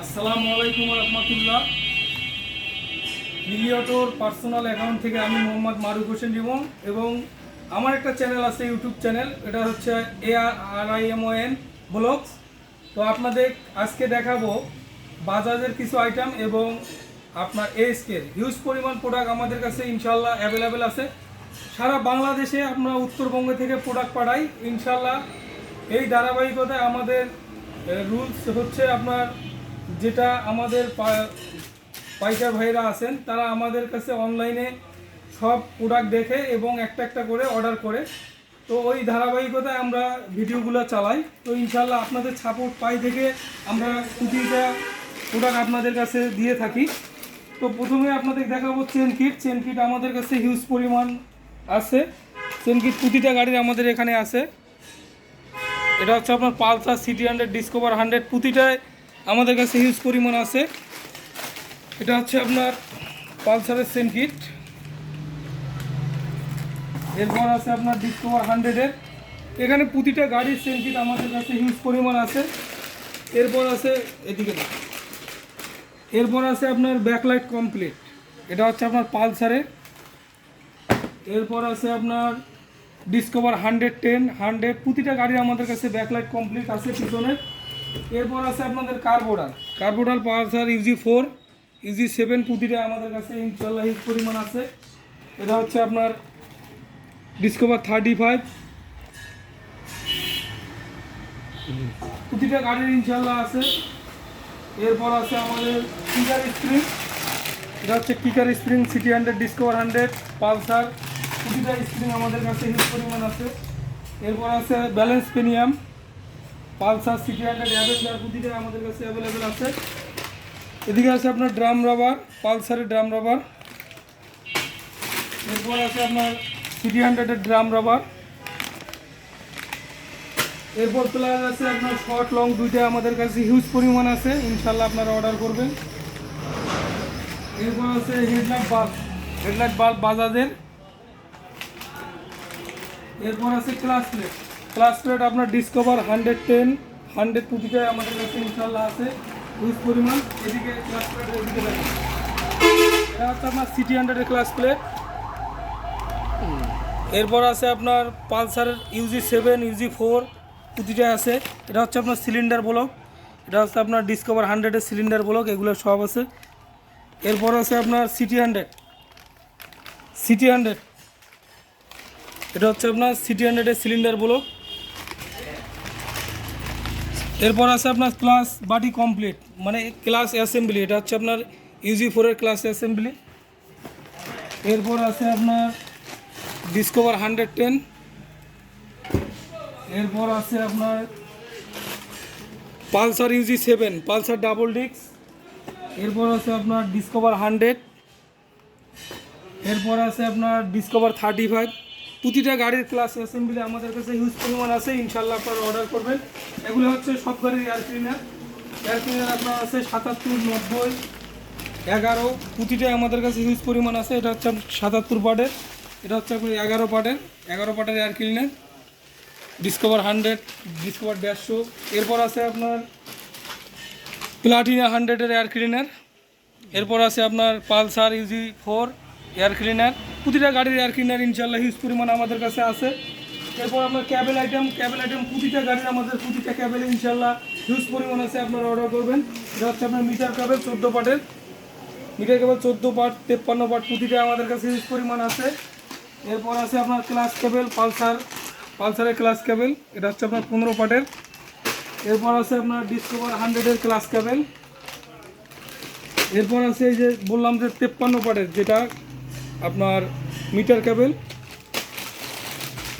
আসসালামু আলাইকুম রহমতুল্লাহ। লিলিয়টোর personal account থেকে আমি মোহাম্মদ মারুফ হোসেন রিমন এবং আমার একটা চ্যানেল আছে ইউটিউব চ্যানেল এটা হচ্ছে A R I M O N vlogs তো আপনাদের আজকে দেখাবো বাজাজের কিছু আইটেম এবং আপনার এসকের হিউজ পরিমাণ প্রোডাক্ট আমাদের কাছে ইনশাল্লাহ অ্যাভেলেবেল আছে। সারা বাংলাদেশে আমরা উত্তরবঙ্গ থেকে প্রোডাক্ট পাঠাই। ইনশাল্লাহ এই ধারাবাহিকতায় আমাদের রুলস হচ্ছে আপনার যেটা আমাদের পাইকার ভাইরা আছেন, তারা আমাদের কাছে অনলাইনে সব প্রোডাক্ট দেখে এবং একটা একটা করে অর্ডার করে। তো ওই ধারাবাহিকতায় আমরা ভিডিওগুলো চালাই। তো ইনশাল্লাহ আপনাদের সাপোর্ট পাই থেকে আমরা প্রতিটা প্রোডাক্ট আপনাদের কাছে দিয়ে থাকি। তো প্রথমে আপনাদের দেখাবো চেন কিট চেন কিট আমাদের কাছে হিউজ পরিমাণ আছে। চেন কিট প্রতিটা গাড়ির আমাদের এখানে আছে। এটা হচ্ছে আপনার Pulsar CT hundred Discover hundred প্রতিটায় আমাদের কাছে হিউজ পরিমাণ আছে। এটা হচ্ছে আপনার পালসারের সেন কিট এরপর আছে আপনার ডিসকভার হান্ড্রেডের এখানে প্রতিটা গাড়ির সেন কিট আমাদের কাছে হিউজ পরিমাণ আছে। এরপর আছে এদিকে এরপর আছে আপনার ব্যাকলাইট কমপ্লিট এটা হচ্ছে আপনার পালসারের। এরপর আছে আপনার ডিসকভার হান্ড্রেড টেন হান্ড্রেড প্রতিটা গাড়ির আমাদের কাছে ব্যাকলাইট কমপ্লিট আছে পিছনের। এরপর আছে আপনাদের কার্বোডাল। কার্বোডাল Pulsar UG four UG seven প্রতিটা আমাদের কাছে ইনশাল্লাহ হিট পরিমাণ আছে। এটা হচ্ছে আপনার ডিসকভার থার্টি ফাইভ। প্রতিটা গাড়ির ইনশাল্লাহ আছে। এরপর আছে আমাদের কিকার স্প্রিং। এটা হচ্ছে kicker spring, CT hundred, Discover hundred, Pulsar. প্রতিটা স্প্রিং আমাদের কাছে হিউজ পরিমাণ আছে। এরপর আছে ব্যালেন্স পেনিয়াম। পালসার সিটি হান্ড্রেড অ্যাভেঞ্জার প্রতিটা আমাদের কাছে অ্যাভেলেবেল আছে। এদিকে আছে আপনার ড্রাম রাবার পালসারের ড্রাম রাবার এরপর আছে আপনার সিটি হান্ড্রেডের ড্রাম রাবার এরপর প্লাস আছে আপনার শর্ট লং দুইটা আমাদের কাছে হিউজ পরিমাণ আছে। ইনশাল্লাহ আপনারা অর্ডার করবেন। এরপর আছে হেডলাইট বাল্ব হেডলাইট বাল্ব বাজাজের। এরপর আছে ক্লাস প্লেট ক্লাস প্লেট আপনার ডিসকভার হান্ড্রেড টেন হান্ড্রেড প্রতিটাই আমাদের কাছে ইনশাল্লাহ আছে। হিউজ পরিমাণ। এদিকে ক্লাস প্লেট এদিকে দেখেন। এটা হচ্ছে আপনার সিটি হান্ড্রেডের ক্লাস প্লেট এরপর আছে আপনার পালসারের ইউজি সেভেন ইউজি ফোর প্রতিটা আছে। এটা হচ্ছে আপনার সিলিন্ডার ব্লক এটা হচ্ছে আপনার ডিসকভার হান্ড্রেডের সিলিন্ডার ব্লক এগুলো সব আছে। এরপর আছে আপনার সিটি হান্ড্রেড সিটি হান্ড্রেড এটা হচ্ছে আপনার সিটি হান্ড্রেডের সিলিন্ডার ব্লক এরপর আছে আপনার ক্লাস বাটি কমপ্লিট মানে ক্লাস অ্যাসেম্বলি এটা হচ্ছে আপনার ইউজি ফোরের ক্লাস অ্যাসেম্বলি এরপর আছে আপনার ডিসকভার হান্ড্রেড টেন এরপর আছে আপনার Pulsar UG seven Pulsar double ডিক্স এরপর আছে আপনার ডিসকভার হান্ড্রেড এরপর আছে আপনার ডিসকভার থার্টি ফাইভ প্রতিটা গাড়ির ক্লাস অ্যাসেম্বলি আমাদের কাছে হিউজ পরিমাণ আছে ইনশাল্লাহ আপনারা অর্ডার করবেন। এগুলো হচ্ছে সব গাড়ির এয়ার ক্লিনার এয়ার ক্লিনার আপনার আছে সাতাত্তর, নব্বই, এগারো। প্রতিটাই আমাদের কাছে হিউজ পরিমাণ আছে। এটা হচ্ছে সাতাত্তর পার্টের এটা হচ্ছে আপনার এগারো পার্টের এগারো পার্টের air cleaner Discover hundred Discover দেড়শো। এরপর আছে আপনার প্লাটিনা হান্ড্রেডের এয়ার ক্লিনার এরপর আছে আপনার Pulsar UG four air cleaner প্রতিটা গাড়ির এয়ার ক্লিনার ইনশাল্লাহ হিউজ পরিমাণ আমাদের কাছে আছে। এরপর আপনার ক্যাবেল আইটেম ক্যাবেল আইটেম প্রতিটা গাড়ির আমাদের প্রতিটা ক্যাবেল ইনশাল্লাহ হিউজ পরিমাণ আছে, আপনারা অর্ডার করবেন। এটা হচ্ছে আপনার মিটার ক্যাবেল চোদ্দ পার্টের মিটার কেবল চোদ্দ পার্ট তেপ্পান্ন পার্ট প্রতিটা আমাদের কাছে হিউজ পরিমাণ আছে। এরপর আছে আপনার ক্লাস কেবেল পালসার পালসারের ক্লাস কেবেল এটা হচ্ছে আপনার পনেরো পার্টের এরপর আছে আপনার ডিসকভার হান্ড্রেডের ক্লাস কেবেল এরপর আছে এই যে বললাম যে তেপ্পান্ন পার্টের যেটা আপনার মিটার কেবেল।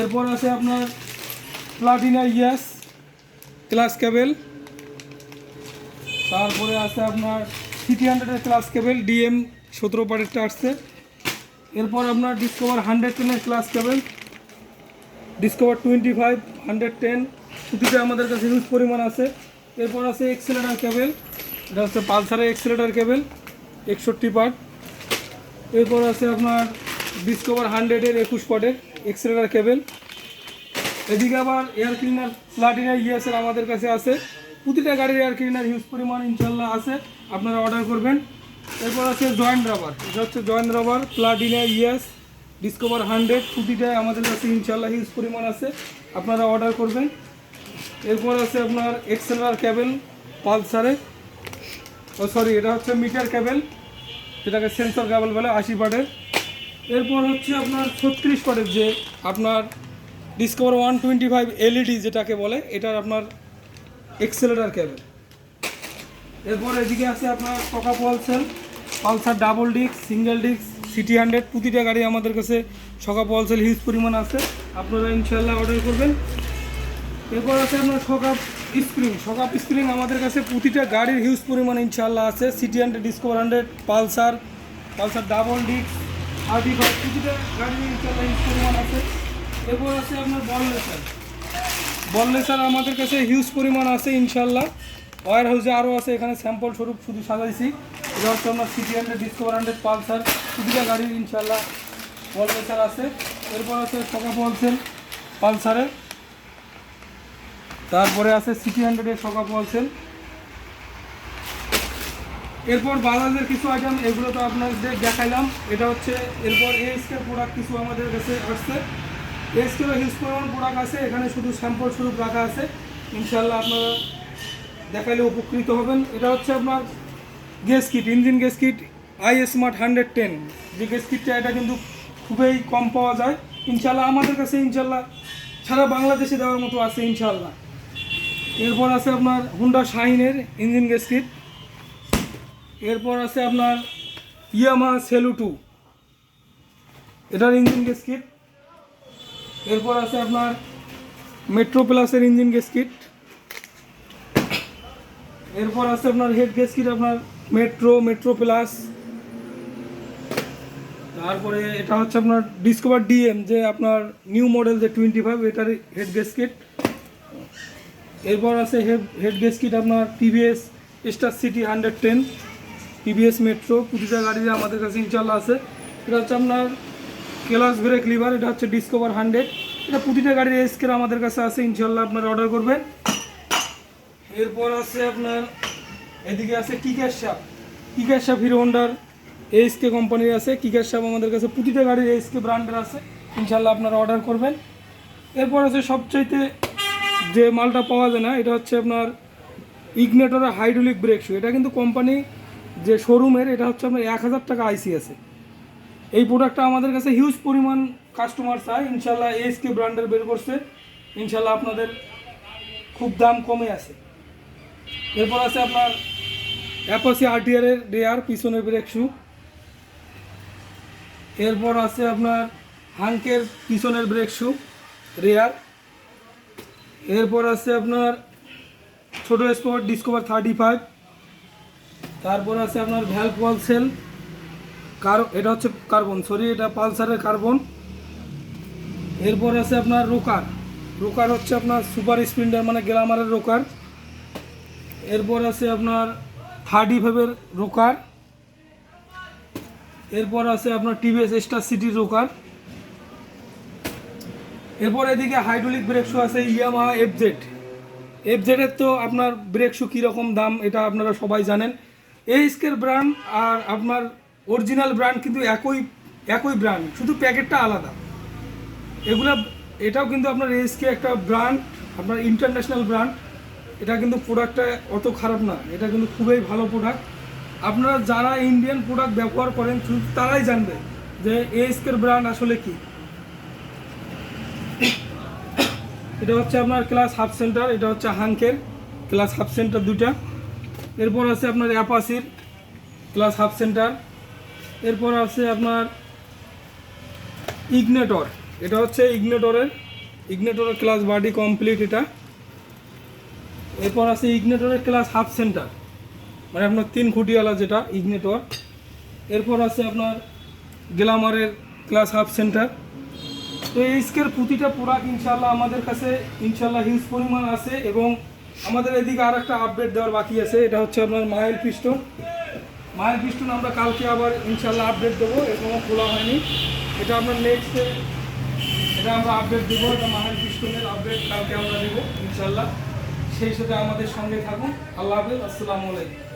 এরপর আছে আপনার প্লাটিনা ইয়াস ক্লাস কেবেল। তারপরে আছে আপনার সিটি হান্ড্রেডের ক্লাস কেবেল, ডিএম সতেরো পার্টেরটা আসছে। এরপর আপনার ডিসকভার হান্ড্রেড টেনের clutch cable. Discover twenty five hundred ten প্রতিটা আমাদের কাছে হিউজ পরিমাণ আছে। এরপর আছে এক্সেলেটার কেবেল। এটা হচ্ছে পালসারের এক্সেলেটার কেবেল, একষট্টি পার্ট। এরপর আছে আপনার ডিসকভার হান্ড্রেডের একুশ পার্টের এক্সেলেটার কেবেল এদিকে আবার এয়ার ক্লিনার প্লাটিনা ইএসের আমাদের কাছে আছে। প্রতিটা গাড়ির এয়ার ক্লিনার হিউজ পরিমাণ ইনশাল্লাহ আছে, আপনারা অর্ডার করবেন। এরপর আছে জয়েন্ট রাবার এটা হচ্ছে joint rubber Platina yes Discover hundred প্রতিটাই আমাদের কাছে ইনশাল্লাহ হিউজ পরিমাণ আছে, আপনারা অর্ডার করবেন। এরপর আছে আপনার এক্সেলার ক্যাবেল পালসারে ও সরি এটা হচ্ছে মিটার ক্যাবেল যেটাকে সেন্সর ক্যাবেল বলে, আশি পাটের। এরপর হচ্ছে আপনার ছত্রিশ পাটের যে আপনার Discover one twenty five LED যেটাকে বলে, এটার আপনার এক্সেলেটার ক্যাবেল এরপর এদিকে আছে আপনার Coca Pulsar Pulsar double disc single disc CT hundred প্রতিটা গাড়ি আমাদের কাছে সকা পালসার হিউজ পরিমাণ আছে। আপনারা ইনশাল্লাহ অর্ডার করবেন। এরপর আছে আপনার সকাপ স্প্রিং সকাপ স্প্রিং আমাদের কাছে প্রতিটা গাড়ির হিউজ পরিমাণ ইনশাল্লাহ আছে। CT hundred Discover hundred Pulsar Pulsar double disc RD five প্রতিটা গাড়ির ইনশাল্লাহ হিউজ পরিমাণ আছে। এরপর আছে আপনার বললেসার বললেসার আমাদের কাছে হিউজ পরিমাণ আছে ইনশাল্লাহ ওয়ার হাউসে আরও আছে, এখানে স্যাম্পল স্বরূপ শুধু সাজাইছি। এটা হচ্ছে আপনার city hundred Discover hundred Pulsar প্রতিটা গাড়ির ইনশাল্লাহ বললেসার আছে। এরপর আছে সকাপ হোলসেল পালসারের তারপরে আছে সিটি হান্ড্রেডের সকাপ হোলসেল এরপর বাজাজের কিছু আইটেম এগুলো তো আপনাদের দেখাইলাম। এটা হচ্ছে এরপর এএসকের প্রোডাক্ট কিছু আমাদের কাছে আসছে। এএসকেরও হিউজ পরিমাণ প্রোডাক্ট আছে, এখানে শুধু স্যাম্পল স্বরূপ রাখা আছে। ইনশাল্লাহ আপনারা দেখাইলে উপকৃত হবেন। এটা হচ্ছে আপনার gas kit engine gas kit iSmart hundred ten যে গ্যাস কিটটা এটা কিন্তু খুবই কম পাওয়া যায়। ইনশাল্লাহ আমাদের কাছে ইনশাল্লাহ সারা বাংলাদেশে দেওয়ার মতো আছে ইনশাল্লাহ এরপর আছে আপনার হুন্ডা শাহিনের ইঞ্জিন গ্যাস কিট এরপর আছে আপনার ইয়ামা সেলু টু এটার ইঞ্জিন গ্যাস কিট এরপর আছে আপনার মেট্রো প্লাসের ইঞ্জিন গ্যাস কিট এরপর আছে আপনার হেড গ্যাস কিট আপনার মেট্রো মেট্রো প্লাস তারপরে এটা হচ্ছে আপনার ডিসকভার ডিএম যে আপনার নিউ মডেল যে টোয়েন্টি ফাইভ এটার হেড গ্যাস কিট এরপর আছে হেড হেড গ্যাস কিট আপনার TVS Star City hundred ten TVS Metro প্রতিটা গাড়িতে আমাদের কাছে ইনশাল্লাহ আছে। এটা হচ্ছে আপনার কেলাস ব্রেক লিভার এটা হচ্ছে ডিসকভার হান্ড্রেড এটা প্রতিটা গাড়ির এসকের আমাদের কাছে আছে ইনশাল্লাহ আপনারা অর্ডার করবেন। এরপর আছে আপনার, এদিকে আছে কিকার শাপ কিকার শাপ হিরো হোন্ডার এসকে কোম্পানির আছে। কিকার শাপ আমাদের কাছে প্রতিটা গাড়ির এসকে ব্র্যান্ডের আছে। ইনশাল্লাহ আপনারা অর্ডার করবেন। এরপর আছে সবচাইতে যে মালটা পাওয়া যায় না, এটা হচ্ছে আপনার ইগনেটরের হাইড্রোলিক ব্রেক শু এটা কিন্তু কোম্পানি যে শোরুমের এটা হচ্ছে আপনার এক হাজার টাকা আইসি আছে। এই প্রোডাক্টটা আমাদের কাছে হিউজ পরিমাণ কাস্টমার চায়। ইনশাল্লাহ এসকে ব্র্যান্ডের বের করছে। ইনশাল্লাহ আপনাদের খুব দাম কমে আছে। এরপর আছে আপনার অ্যাপাসি আরটিআরের রেয়ার পিছনের ব্রেক শু এরপর আছে আপনার হাঙ্কের পিছনের ব্রেক শু রেয়ার এরপর আছে আপনার ছোটো স্পোর্ট ডিসকভার থার্টি ফাইভ তারপর আছে আপনার ভ্যাল ওয়াল সেল কার এটা হচ্ছে কার্বন সরি এটা পালসারের কার্বন এরপর আছে আপনার রোকার রোকার হচ্ছে আপনার সুপার স্প্লেন্ডার মানে গ্লামারের রোকার এরপর আছে আপনার থার্টি ফাইভের রোকার এরপর আছে আপনার টিভিএস স্টার সিটির রোকার এরপর এদিকে হাইড্রোলিক ব্রেক শু আছে ইয়ামা এফজেড এফজেডের তো আপনার ব্রেক শু কীরকম দাম, এটা আপনারা সবাই জানেন। এই স্কের ব্র্যান্ড আর আপনার অরিজিনাল ব্র্যান্ড কিন্তু একই একই ব্র্যান্ড শুধু প্যাকেটটা আলাদা। এগুলো এটাও কিন্তু আপনার এসকে একটা ব্র্যান্ড আপনার ইন্টারন্যাশনাল ব্র্যান্ড এটা কিন্তু প্রোডাক্টটা অত খারাপ না, এটা কিন্তু খুবই ভালো প্রোডাক্ট আপনারা যারা ইন্ডিয়ান প্রোডাক্ট ব্যবহার করেন শুধু তারাই জানবে যে এসকের ব্র্যান্ড আসলে কি। এটা হচ্ছে আপনার ক্লাস হাফ সেন্টার এটা হচ্ছে হাঙ্কের ক্লাস হাফ সেন্টার দুটা এরপর আছে আপনার অ্যাপাসির ক্লাস হাফ সেন্টার এরপর আছে আপনার ইগনেটর, এটা হচ্ছে ইগনেটরের ইগনেটরের ক্লাস বাডি কমপ্লিট এটা। এরপর আছে ইগনেটরের ক্লাস হাফ সেন্টার মানে আপনার তিন খুঁটিওয়ালা যেটা, ইগনেটর। এরপর আছে আপনার গ্লামারের ক্লাস হাফ সেন্টার তো এই স্কের প্রতিটা প্রোডাক্ট ইনশাল্লাহ আমাদের কাছে ইনশাল্লাহ হিউজ পরিমাণ আছে এবং আমাদের এদিকে আর একটা আপডেট দেওয়ার বাকি আছে, এটা হচ্ছে আপনার মাইল পিস্টন মাইল পিস্টন আমরা কালকে আবার ইনশাল্লাহ আপডেট দেবো এখনও খোলা হয়নি। এটা আপনার নেক্সটে এটা আমরা আপডেট দেবো, এটা মাইল পিস্টনের আপডেট কালকে আমরা দেবো ইনশাল্লাহ সেই সাথে আমাদের সঙ্গে থাকুন। আল্লাহ হাফিজ, আসসালামু আলাইকুম।